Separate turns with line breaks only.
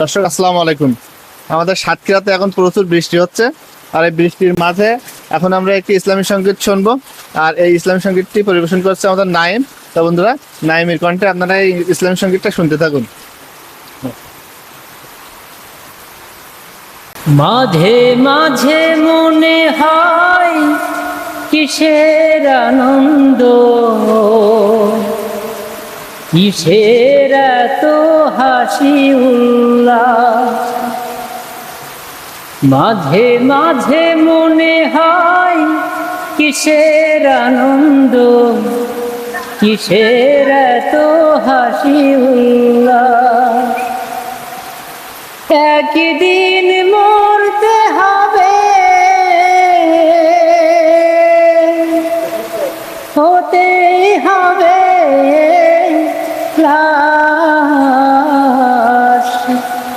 দর্শক আসসালামু আলাইকুম। আমাদের সাতক্ষীরাতে এখন প্রচুর বৃষ্টি হচ্ছে আর এই বৃষ্টির মাঝে এখন আমরা একটি ইসলামী সংগীত শুনব আর এই ইসলামী সঙ্গীতটি পরিবেশন করছে আমাদের নাইম তো বন্ধুরা নাইমের কণ্ঠে আপনারা এই ইসলামী সঙ্গীতটা শুনতে থাকুন।
মাঝে মাঝে মনে হয় কিসের আনন্দ? কিসের এত হাসি উল্লাস মাঝে মাঝে মনে হয় কিসের আনন্দ, কিসের এত হাসি উল্লাস। একদিন মরতে হবে। হতে হবে।